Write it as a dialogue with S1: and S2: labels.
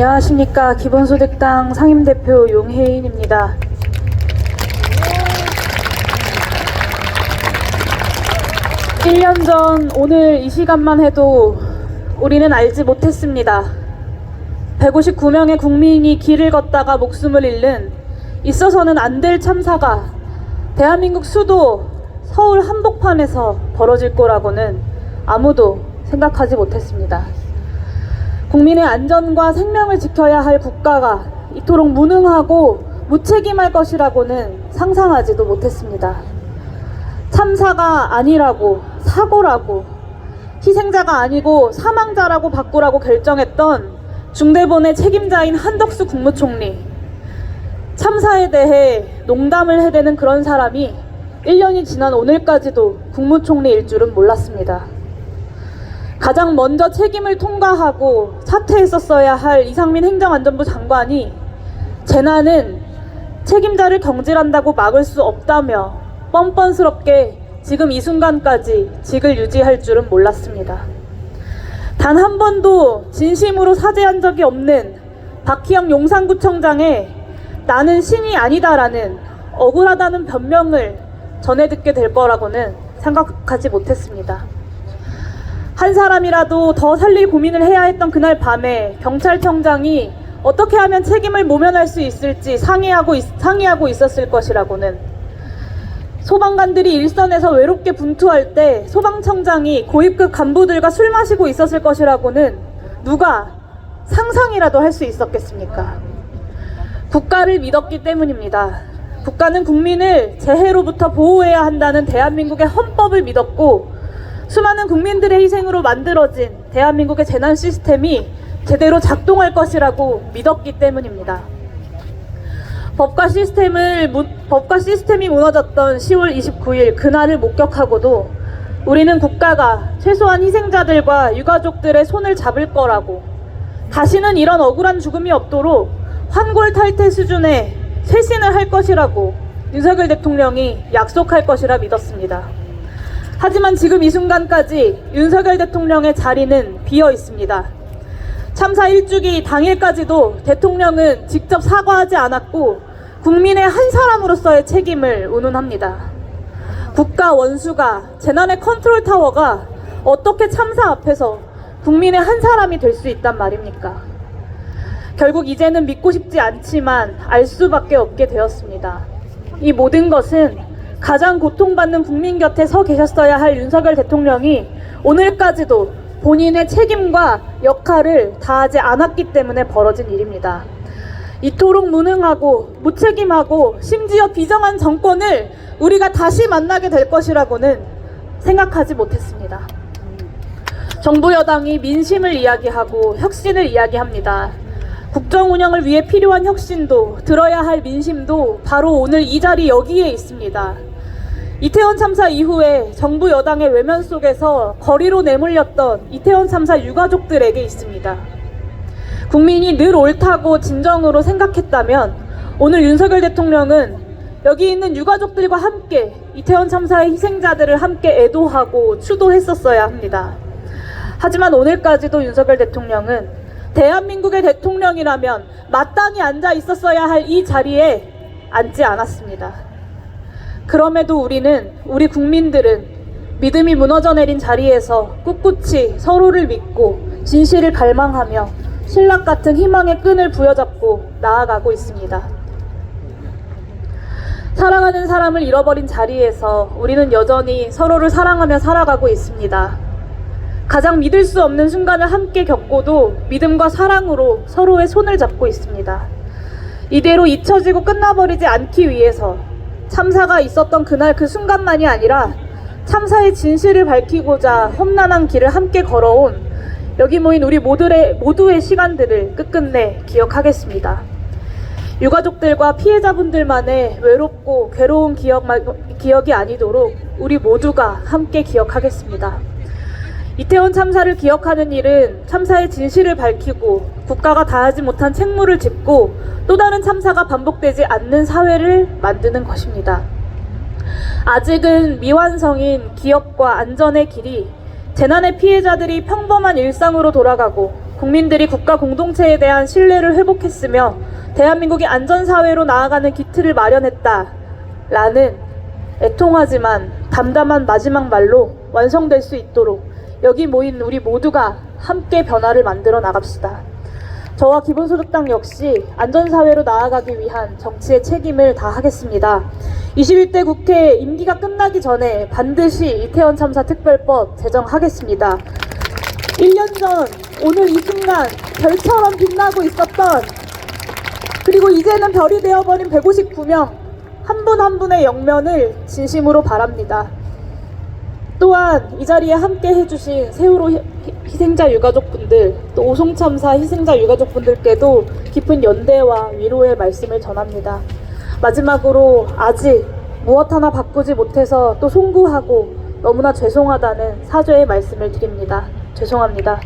S1: 안녕하십니까. 기본소득당 상임대표 용혜인입니다. 일 년 전 오늘 이 시간만 해도 우리는 알지 못했습니다. 159명의 국민이 길을 걷다가 목숨을 잃는 있어서는 안 될 참사가 대한민국 수도 서울 한복판에서 벌어질 거라고는 아무도 생각하지 못했습니다. 국민의 안전과 생명을 지켜야 할 국가가 이토록 무능하고 무책임할 것이라고는 상상하지도 못했습니다. 참사가 아니라고 사고라고 희생자가 아니고 사망자라고 바꾸라고 결정했던 중대본의 책임자인 한덕수 국무총리 참사에 대해 농담을 해대는 그런 사람이 1년이 지난 오늘까지도 국무총리일 줄은 몰랐습니다. 가장 먼저 책임을 통과하고 사퇴했었어야 할 이상민 행정안전부 장관이 재난은 책임자를 경질한다고 막을 수 없다며 뻔뻔스럽게 지금 이 순간까지 직을 유지할 줄은 몰랐습니다. 단 한 번도 진심으로 사죄한 적이 없는 박희영 용산구청장의 나는 신이 아니다라는 억울하다는 변명을 전해 듣게 될 거라고는 생각하지 못했습니다. 한 사람이라도 더 살릴 고민을 해야 했던 그날 밤에 경찰청장이 어떻게 하면 책임을 모면할 수 있을지 상의하고, 있, 상의하고 있었을 것이라고는 소방관들이 일선에서 외롭게 분투할 때 소방청장이 고위급 간부들과 술 마시고 있었을 것이라고는 누가 상상이라도 할 수 있었겠습니까? 국가를 믿었기 때문입니다. 국가는 국민을 재해로부터 보호해야 한다는 대한민국의 헌법을 믿었고 수많은 국민들의 희생으로 만들어진 대한민국의 재난 시스템이 제대로 작동할 것이라고 믿었기 때문입니다. 법과 시스템을 무- 법과 시스템이 무너졌던 10월 29일 그날을 목격하고도 우리는 국가가 최소한 희생자들과 유가족들의 손을 잡을 거라고 다시는 이런 억울한 죽음이 없도록 환골 탈태 수준의 쇄신을 할 것이라고 윤석열 대통령이 약속할 것이라 믿었습니다. 하지만 지금 이 순간까지 윤석열 대통령의 자리는 비어 있습니다. 참사 일주기 당일까지도 대통령은 직접 사과하지 않았고 국민의 한 사람으로서의 책임을 운운합니다. 국가 원수가 재난의 컨트롤 타워가 어떻게 참사 앞에서 국민의 한 사람이 될 수 있단 말입니까? 결국 이제는 믿고 싶지 않지만 알 수밖에 없게 되었습니다. 이 모든 것은 가장 고통받는 국민 곁에 서 계셨어야 할 윤석열 대통령이 오늘까지도 본인의 책임과 역할을 다하지 않았기 때문에 벌어진 일입니다. 이토록 무능하고 무책임하고 심지어 비정한 정권을 우리가 다시 만나게 될 것이라고는 생각하지 못했습니다. 정부 여당이 민심을 이야기하고 혁신을 이야기합니다. 국정 운영을 위해 필요한 혁신도 들어야 할 민심도 바로 오늘 이 자리 여기에 있습니다. 이태원 참사 이후에 정부 여당의 외면 속에서 거리로 내몰렸던 이태원 참사 유가족들에게 있습니다. 국민이 늘 옳다고 진정으로 생각했다면 오늘 윤석열 대통령은 여기 있는 유가족들과 함께 이태원 참사의 희생자들을 함께 애도하고 추도했었어야 합니다. 하지만 오늘까지도 윤석열 대통령은 대한민국의 대통령이라면 마땅히 앉아 있었어야 할 이 자리에 앉지 않았습니다. 그럼에도 우리는 우리 국민들은 믿음이 무너져 내린 자리에서 꿋꿋이 서로를 믿고 진실을 갈망하며 신락 같은 희망의 끈을 부여잡고 나아가고 있습니다. 사랑하는 사람을 잃어버린 자리에서 우리는 여전히 서로를 사랑하며 살아가고 있습니다. 가장 믿을 수 없는 순간을 함께 겪고도 믿음과 사랑으로 서로의 손을 잡고 있습니다. 이대로 잊혀지고 끝나버리지 않기 위해서 참사가 있었던 그날 그 순간만이 아니라 참사의 진실을 밝히고자 험난한 길을 함께 걸어온 여기 모인 우리 모두의, 모두의 시간들을 끝끝내 기억하겠습니다. 유가족들과 피해자분들만의 외롭고 괴로운 기억, 기억이 아니도록 우리 모두가 함께 기억하겠습니다. 이태원 참사를 기억하는 일은 참사의 진실을 밝히고 국가가 다하지 못한 책무를 짚고 또 다른 참사가 반복되지 않는 사회를 만드는 것입니다. 아직은 미완성인 기억과 안전의 길이 재난의 피해자들이 평범한 일상으로 돌아가고 국민들이 국가 공동체에 대한 신뢰를 회복했으며 대한민국이 안전사회로 나아가는 기틀을 마련했다. 라는 애통하지만 담담한 마지막 말로 완성될 수 있도록 여기 모인 우리 모두가 함께 변화를 만들어 나갑시다. 저와 기본소득당 역시 안전사회로 나아가기 위한 정치의 책임을 다하겠습니다. 21대 국회 임기가 끝나기 전에 반드시 이태원 참사 특별법 제정하겠습니다. 1년 전 오늘 이 순간 별처럼 빛나고 있었던 그리고 이제는 별이 되어버린 159명 한 분한 분의 영면을 진심으로 바랍니다. 또한 이 자리에 함께 해주신 세월호 희- 희생자 유가족분들 또 오송참사 희생자 유가족분들께도 깊은 연대와 위로의 말씀을 전합니다. 마지막으로 아직 무엇 하나 바꾸지 못해서 또 송구하고 너무나 죄송하다는 사죄의 말씀을 드립니다. 죄송합니다.